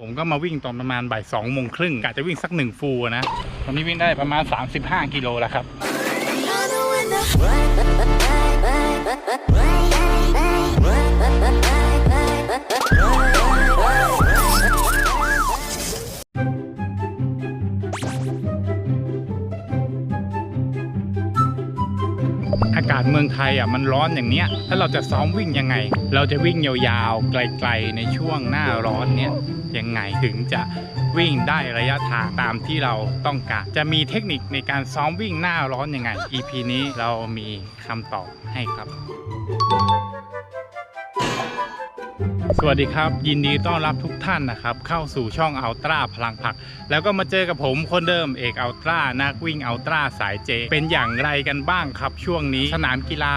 ผมก็มาวิ่งตอนประมาณบ่ายสองโมงครึ่งกะจะวิ่งสักหนึ่งฟูนะตอนนี้วิ่งได้ประมาณ 35 กิโลแล้วครับ อากาศเมืองไทยอะมันร้อนอย่างเนี้ยแล้วเราจะซ้อมวิ่งยังไง เราจะวิ่งยาวๆไกลๆในช่วงหน้าร้อนเนี่ย ยังไงถึงจะวิ่งได้ระยะทางตามที่เราต้องการ จะมีเทคนิคในการซ้อมวิ่งหน้าร้อนยังไง EP นี้เรามีคำตอบให้ครับ สวัสดีครับ ยินดีต้อนรับทุกท่านนะครับ เข้าสู่ช่องอัลตร้าพลังผัก แล้วก็มาเจอกับผมคนเดิมเอกอัลตร้านักวิ่งอัลตร้าสายเจ เป็นอย่างไรกันบ้างครับช่วงนี้สนามกีฬา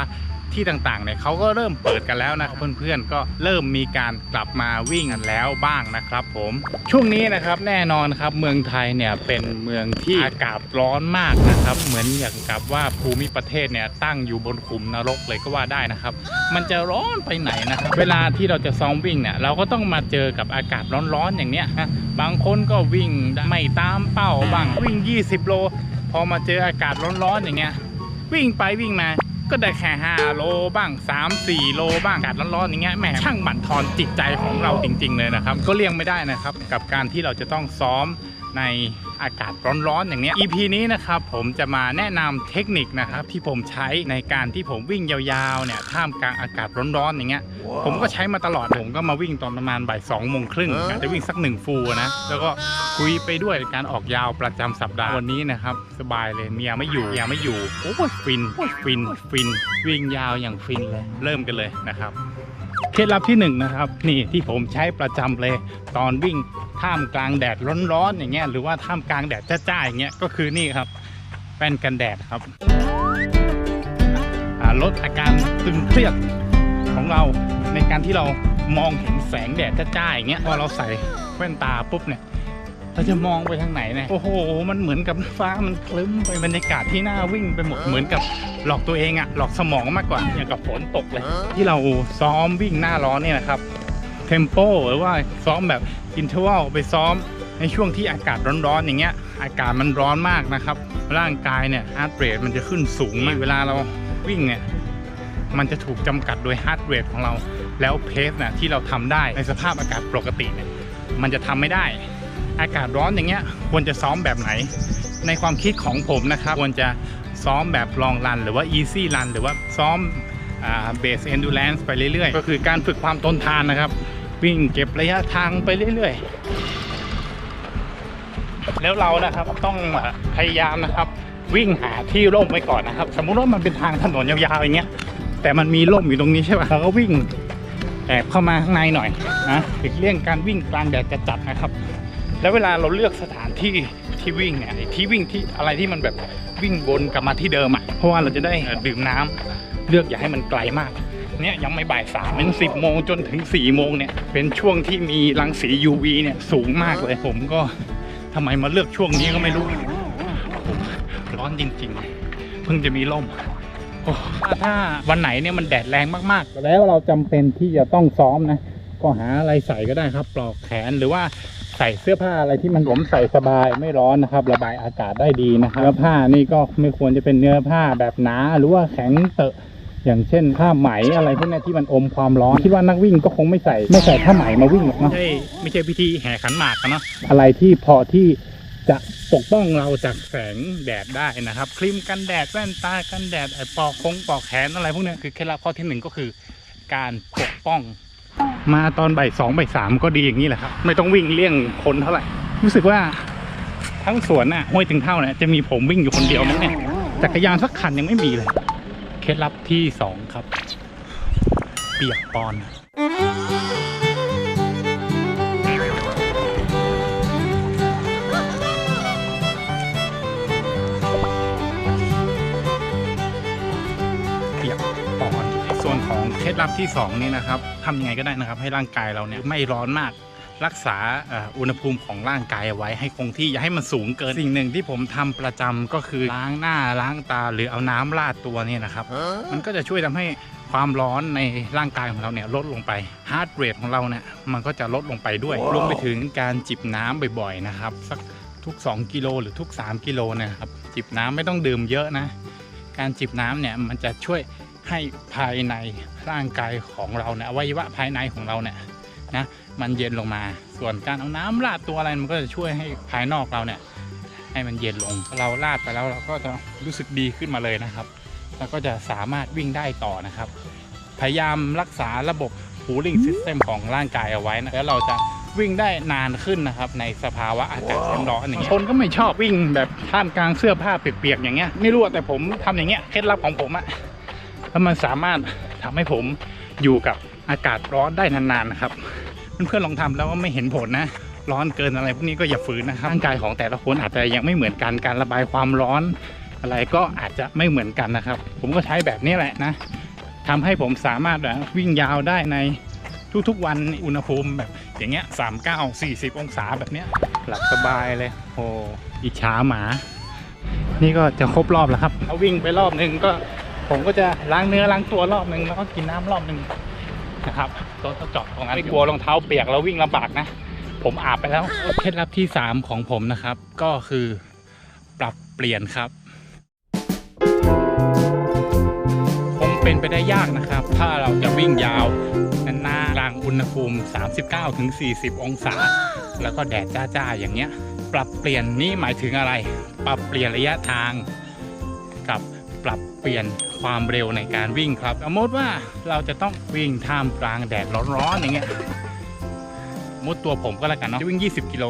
ที่ต่างๆเนี่ยเขาก็เริ่มเปิดกันแล้วนะครับเพื่อนๆก็เริ่มมีการกลับมาวิ่งกันแล้วบ้างนะครับ ผมช่วงนี้นะครับแน่นอนครับเมืองไทยเนี่ยเป็นเมืองที่อากาศร้อนมากนะครับ เหมือนอย่างกับว่าภูมิประเทศเนี่ยตั้งอยู่บนขุมนรกเลยก็ว่าได้นะครับ มันจะร้อนไปไหนนะครับเวลาที่เราจะซ้อมวิ่งเนี่ยเราก็ต้องมาเจอกับอากาศร้อนๆอย่างเนี้ยนะบางคนก็วิ่งไม่ตามเป้าบ้างวิ่ง 20 โล พอมาเจออากาศร้อนๆอย่างเงี้ยวิ่งไปวิ่งมา ก็ได้แค่5โลบ้าง3 4โลบ้างอากาศร้อนๆอย่างเงี้ยแหมช่างบั่นทอนจิตใจของเราจริง ๆ เลยนะครับ ก็เลี่ยงไม่ได้นะครับ กับการที่เราจะต้องซ้อม ในอากาศร้อนๆอย่างเนี้ย EP นี้นะครับผมจะมาแนะนำเทคนิคนะครับที่ผมใช้ในการที่ผมวิ่งยาวๆเนี่ยท่ามกลางอากาศร้อนๆอย่างเงี้ยผมก็ใช้มาตลอดผมก็มาวิ่งตอนประมาณบ่ายสองโมงครึ่งอาจจะวิ่งสักหนึ่งฟูลนะแล้วก็คุยไปด้วยการออกยาวประจำสัปดาห์วันนี้นะครับสบายเลยเมียไม่อยู่เมียไม่อยู่โอ้ยฟินฟินฟิน วิ่งยาวอย่างฟินเลยเริ่มกันเลยนะครับ เคล็ดลับที่หนึ่งนะครับนี่ที่ผมใช้ประจำเลย ตอนวิ่งท่ามกลางแดดร้อนๆอย่างเงี้ยหรือว่าท่ามกลางแดดจ้าๆอย่างเงี้ยก็คือนี่ครับแป้นกันแดดครับลดอาการตึงเครียดของเราในการที่เรามองเห็นแสงแดดจ้าๆอย่างเงี้ยพอเราใส่แว่นตาปุ๊บเนี่ย เราจะมองไปทางไหนเนี่ยโอ้โห มันเหมือนกับฟ้ามันคลึ้มไปบรรยากาศที่น่าวิ่งไปหมดเหมือนกับหลอกตัวเองอะหลอกสมองมากกว่าอย่างกับฝนตกเลย ที่เราซ้อมวิ่งหน้าร้อนเนี่ยนะครับเทมโปหรือว่าซ้อมแบบอินเทอร์วัลไปซ้อมในช่วงที่อากาศร้อนๆอย่างเงี้ย อากาศมันร้อนมากนะครับ ร่างกายเนี่ยฮาร์ดเรทมันจะขึ้นสูงมากเวลาเราวิ่งเนี่ยมันจะถูกจำกัดโดยฮาร์ดเรทของเรา แล้วเพสนะที่เราทำได้ในสภาพอากาศปกติเนี่ยมันจะทำไม่ได้ อากาศร้อนอย่างเงี้ยควรจะซ้อมแบบไหน ในความคิดของผมนะครับ ควรจะซ้อมแบบลองรัน หรือว่า easy run หรือว่าซ้อมเบส endurance ไปเรื่อยๆ ก็คือการฝึกความทนทานนะครับ วิ่งเก็บระยะทางไปเรื่อยๆ แล้วเรานะครับต้องพยายามนะครับ วิ่งหาที่ร่มไว้ก่อนนะครับ สมมุติว่ามันเป็นทางถนนยาวๆอย่างเงี้ย แต่มันมีร่มอยู่ตรงนี้ใช่ป่ะเราก็วิ่งแอบเข้ามาข้างในหน่อยนะหลีกเลี่ยงการวิ่งกลางแดดจัดๆนะครับ แล้วเวลาเราเลือกสถานที่ที่วิ่งเนี่ยไอ้ที่วิ่งที่อะไรที่มันแบบวิ่งวนกลับมาที่เดิมอะเพราะว่าเราจะได้เอ่อดื่มน้ำเลือกอย่าให้มันไกลมากเนี่ยยังไม่บ่ายสามเป็นสิบโมงจนถึงสี่โมงเนี่ย เป็นช่วงที่มีรังสี UV เนี่ยสูงมากเลยผมก็ทำไมมาเลือกช่วงนี้ก็ไม่รู้ผมร้อนจริงๆ เพิ่งจะมีร่มโอ้ถ้าวันไหนเนี่ยมันแดดแรงมากๆ แล้วเราจำเป็นที่จะต้องซ้อมนะ ก็หาอะไรใส่ก็ได้ครับ ปลอกแขนหรือว่า ใส่เสื้อผ้าอะไรที่มันผมใส่สบายไม่ร้อนนะครับ ระบายอากาศได้ดีนะครับเนื้อผ้านี่ก็ไม่ควรจะเป็นเนื้อผ้าแบบหนาหรือว่าแข็งเตอะอย่างเช่นผ้าไหมอะไรพวกเนี้ยที่มันอมความร้อนคิดว่านักวิ่งก็คงไม่ใส่ไม่ใส่ผ้าไหมมาวิ่งหรอกเนาะไม่ใช่ไม่ใช่พิธีแห่ขันหมากกันเนาะอะไรที่พอที่จะปกป้องเราจากแสงแดดได้นะครับ ครีมกันแดดแว่นตากันแดดไอ้ปอกคงปอกแขนอะไรพวกเนี้ยคือเคล็ดลับข้อที่หนึ่งก็คือ การปกป้อง มาตอนบ่ายสองบ่ายสามก็ดีอย่างนี้แหละครับ ไม่ต้องวิ่งเลี่ยงคนเท่าไหร่ รู้สึกว่าทั้งสวนน่ะห้วยถึงเท่าเนี่ยจะมีผมวิ่งอยู่คนเดียวมั้งเนี่ยจักรยานสักคันยังไม่มีเลย เคล็ดลับที่สองครับ เปียกปอน เคล็ดลับที่สองนี่นะครับทำยังไงก็ได้นะครับ ให้ร่างกายเราเนี่ยไม่ร้อนมากรักษาเอ่ออุณหภูมิของร่างกายเอาไว้ให้คงที่อย่าให้มันสูงเกิน สิ่งหนึ่งที่ผมทำประจำก็คือล้างหน้าล้างตาหรือเอาน้ำราดตัวเนี่ยนะครับ มันก็จะช่วยทำให้ความร้อนในร่างกายของเราเนี่ยลดลงไปฮาร์ดเรทของเราเนี่ยมันก็จะลดลงไปด้วย รวมไปถึงการจิบน้ำบ่อยๆนะครับ สักทุก 2 กิโลหรือทุก 3 กิโลเนะครับจิบน้ำไม่ต้องดื่มเยอะนะ การจิบน้ำเนี่ยมันจะช่วย ให้ภายในร่างกายของเราเนี่ยอวัยวะภายในของเราเนี่ยนะมันเย็นลงมา ส่วนการเอาน้ำราดตัวอะไรมันก็จะช่วยให้ภายนอกเราเนี่ย ให้มันเย็นลงเราราดไปแล้วเราก็จะรู้สึกดีขึ้นมาเลยนะครับแล้วก็จะสามารถวิ่งได้ต่อนะครับ พยายามรักษาระบบ cooling system ของร่างกายเอาไว้นะแล้วเราจะวิ่งได้นานขึ้นนะครับ ในสภาวะอากาศร้อนๆอย่างเงี้ยคนก็ไม่ชอบวิ่งแบบท่ามกลางเสื้อผ้าเปียกๆอย่างเงี้ยไม่รู้อะแต่ผมทำอย่างเงี้ยเคล็ดลับของผมอะ แล้วมันสามารถทำให้ผมอยู่กับอากาศร้อนได้นานๆนะครับเพื่อนๆลองทำแล้วก็ไม่เห็นผลนะ ร้อนเกินอะไรพวกนี้ก็อย่าฝืนนะครับร่างกายของแต่ละคนอาจจะยังไม่เหมือนกันการระบายความร้อน อะไรก็อาจจะไม่เหมือนกันนะครับ ผมก็ใช้แบบนี้แหละนะทำให้ผมสามารถแบบวิ่งยาวได้ในทุกๆวันอุณหภูมิแบบอย่างเงี้ยสามเก้าสี่สิบองศาแบบเนี้ยหลับสบายเลยโอ้อิจฉาหมา นี่ก็จะครบรอบแล้วครับเอาวิ่งไปรอบหนึ่งก็ ผมก็จะล้างเนื้อล้างตัวรอบหนึ่งแล้วก็กินน้ำรอบหนึ่งนะครับต้นเจาะตรงนั้นไม่กลัวรองเท้าเปียกแล้ววิ่งลำบากนะ ผมอาบไปแล้วเคล็ดลับที่3ของผมนะครับ ก็คือปรับเปลี่ยนครับคงเป็นไปได้ยากนะครับ ถ้าเราจะวิ่งยาวนานๆกลางอุณหภูมิ 39-40 องศา แล้วก็แดดจ้าๆอย่างเงี้ย ปรับเปลี่ยนนี่หมายถึงอะไร ปรับเปลี่ยนระยะทาง ปลี่ยนความเร็วในการวิ่งครับสมมติว่าเราจะต้องวิ่งท่ามกลางแดดร้อนๆอย่างเงี้ยมุดตัวผมก็แล้วกันเนาะวิ่ง 20 กิโล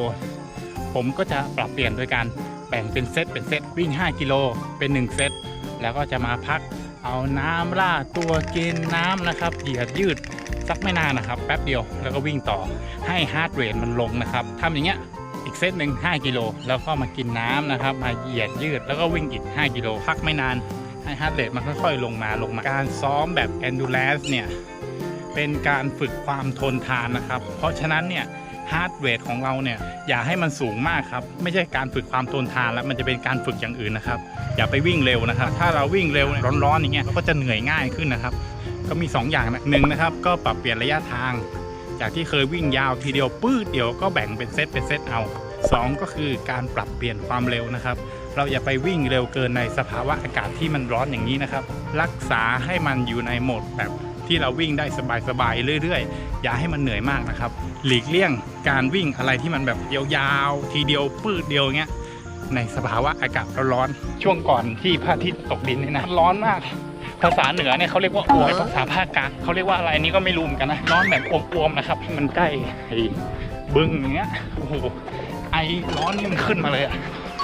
ผมก็จะปรับเปลี่ยนโดยการแบ่งเป็นเซตเป็นเซตวิ่ง 5 กิโลเป็น 1 เซตแล้วก็จะมาพักเอาน้ำราตัวกินน้ำนะครับเหยียดยืดสักไม่นานนะครับ แป๊บเดียวแล้วก็วิ่งต่อให้ฮาร์ดเรทมันลงนะครับทำอย่างเงี้ยอีกเซตหนึ่ง5กิโลแล้วก็มากินน้ำนะครับ มาเหยียดยืดแล้วก็วิ่งอีก 5 กิโลพักไม่นาน ให้ฮาร์ดเรทมันค่อยๆ ลงมาลงมา การซ้อมแบบ endurance เนี่ยเป็นการฝึกความทนทานนะครับ เพราะฉะนั้นเนี่ยฮาร์ดเรทของเราเนี่ยอย่าให้มันสูงมากครับ ไม่ใช่การฝึกความทนทานแล้วมันจะเป็นการฝึกอย่างอื่นนะครับ อย่าไปวิ่งเร็วนะครับ ถ้าเราวิ่งเร็วนี่ร้อนๆอย่างเงี้ยเราก็จะเหนื่อยง่ายขึ้นนะครับ ก็มี 2 อย่างนะหนึ่งนะครับ ก็ปรับเปลี่ยนระยะทาง จากที่เคยวิ่งยาวทีเดียวปื้ดเดียวก็แบ่งเป็นเซตเป็นเซตเอาสองก็คือการปรับเปลี่ยนความเร็วนะครับ เราอย่าไปวิ่งเร็วเกินในสภาวะอากาศที่มันร้อนอย่างนี้นะครับ รักษาให้มันอยู่ในโหมดแบบที่เราวิ่งได้สบายๆเรื่อยๆ อย่าให้มันเหนื่อยมากนะครับ หลีกเลี่ยงการวิ่งอะไรที่มันแบบยาวๆ ทีเดียวปืดเดียวเงี้ย ในสภาวะอากาศร้อนๆ ช่วงก่อนที่พระอาทิตย์ตกดินนี่นะ ร้อนมาก ภาษาเหนือเนี่ยเขาเรียกว่าอวยภาษาภาคกลางเขาเรียกว่าอะไรนี่ก็ไม่รู้เหมือนกันนะ ร้อนแบบอวมๆนะครับ มันใกล้ไอ้บึ้งอย่างเงี้ย โอ้โห ไอร้อนนี่มันขึ้นมาเลยอะ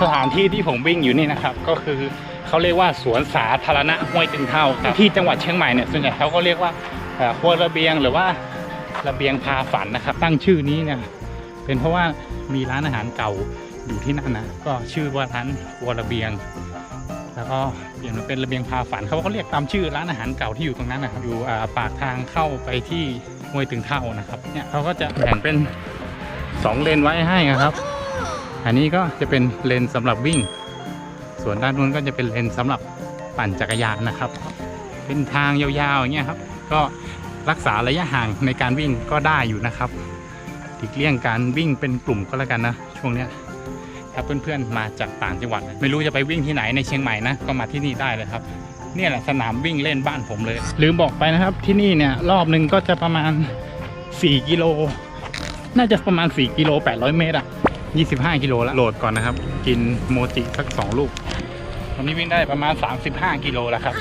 สถานที่ที่ผมวิ่งอยู่นี่นะครับ ก็คือเขาเรียกว่าสวนสาธารณะห้วยตึงเท่าครับที่จังหวัดเชียงใหม่เนี่ยส่วนใหญ่เขาก็เรียกว่าเอ่อครัวระเบียงหรือว่าระเบียงพาฝันนะครับ ตั้งชื่อนี้เนี่ยเป็นเพราะว่ามีร้านอาหารเก่าอยู่ที่นั่นนะก็ชื่อว่าร้านครัวระเบียง แล้วก็เปลี่ยนมาเป็นระเบียงพาฝันเขาก็เรียกตามชื่อร้านอาหารเก่าที่อยู่ตรงนั้นนะครับอยู่อ่าปากทางเข้าไปที่ห้วยตึงเท่านะครับเนี่ยเขาก็จะแบ่งเป็นสองเลนไว้ให้นะครับ อันนี้ก็จะเป็นเลนสำหรับวิ่ง ส่วนด้านนู้นก็จะเป็นเลนสำหรับปั่นจักรยานนะครับ เป็นทางยาวๆอย่างเงี้ยครับ ก็รักษาระยะห่างในการวิ่งก็ได้อยู่นะครับหลีกเลี่ยงการวิ่งเป็นกลุ่มก็แล้วกันนะ ช่วงเนี้ยถ้าเพื่อนๆมาจากต่างจังหวัด ไม่รู้จะไปวิ่งที่ไหนในเชียงใหม่นะก็มาที่นี่ได้เลยครับเนี่ยแหละสนามวิ่งเล่นบ้านผมเลย ลืมบอกไปนะครับที่นี่เนี่ยรอบหนึ่งก็จะประมาณ 4 กิโล น่าจะประมาณ 4 กิโล 800 เมตรอะ 25 กิโลแล้วโหลดก่อนนะครับ กินโมจิสัก 2 ลูกตอนนี้วิ่งได้ประมาณ 35 กิโลแล้วครับ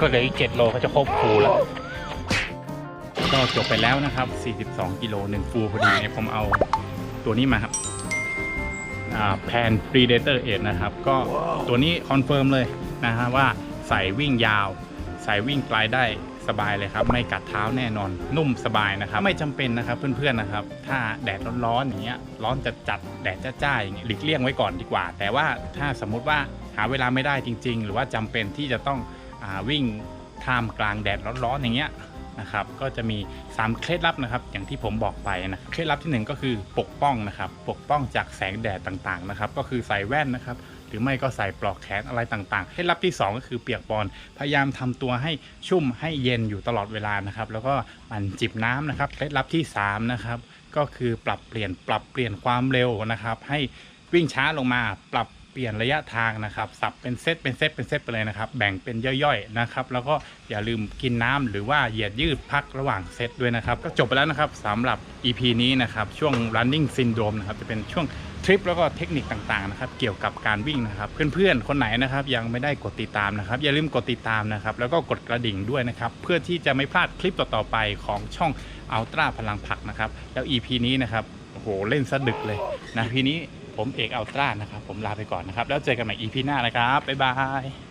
ก็เหลืออีก 7 โลก็จะครบฟูลแล้ว ก็จบไปแล้วนะครับ 42 กิโลหนึ่งฟูลพอดีผมเอาตัวนี้มาครับแพน Predator 8นะครับ ก็ตัวนี้คอนเฟิร์มเลยนะฮะว่าใส่วิ่งยาว ใส่วิ่งไกลได้ สบายเลยครับ ไม่กัดเท้าแน่นอน นุ่มสบายนะครับ ไม่จำเป็นนะครับเพื่อนๆนะครับ ถ้าแดดร้อนๆอย่างเงี้ยร้อนจัดจัดแดดจ้าๆอย่างเงี้ยหลีกเลี่ยงไว้ก่อนดีกว่า แต่ว่าถ้าสมมุติว่าหาเวลาไม่ได้จริง ๆ หรือว่าจำเป็นที่จะต้องอวิ่งท่ามกลางแดดร้อนๆอย่างเงี้ยนะครับก็จะมี 3 เคล็ดลับนะครับ อย่างที่ผมบอกไปนะเคล็ดลับทีหนึ่1 ก็คือปกป้องนะครับ ปกป้องจากแสงแดดต่างๆนะครับ ก็คือใส่แว่นนะครับ หรือไม่ก็ใส่ปลอกแขนอะไรต่างๆเคล็ดลับที่ 2 ก็คือเปียกปอนพยายามทำตัวให้ชุ่มให้เย็นอยู่ตลอดเวลานะครับ แล้วก็มันจิบน้ำนะครับเคล็ดลับที่3นะครับก็คือปรับเปลี่ยนปรับเปลี่ยนความเร็วนะครับ ให้วิ่งช้าลงมาปรับ เปลี่ยนระยะทางนะครับ สับเป็นเซตเป็นเซตเป็นเซตไปเลยนะครับ แบ่งเป็นย่อยๆนะครับ แล้วก็อย่าลืมกินน้ำหรือว่าเหยียดยืดพักระหว่างเซตด้วยนะครับ ก็จบไปแล้วนะครับสำหรับ EP นี้นะครับ ช่วง running syndrome นะครับ จะเป็นช่วงทริปแล้วก็เทคนิคต่างๆนะครับ เกี่ยวกับการวิ่งนะครับ เพื่อนๆ คนไหนนะครับ ยังไม่ได้กดติดตามนะครับ อย่าลืมกดติดตามนะครับ แล้วก็กดกระดิ่งด้วยนะครับ เพื่อที่จะไม่พลาดคลิปต่อๆไปของช่องอัลตร้าพลังผักนะครับ แล้ว EP นี้นะครับโอ้โหเล่นสะดึกเลยนะ EP นี้ ผมเอกอัลตร้านะครับ ผมลาไปก่อนนะครับ แล้วเจอกันใหม่ EP หน้านะครับ บ๊ายบาย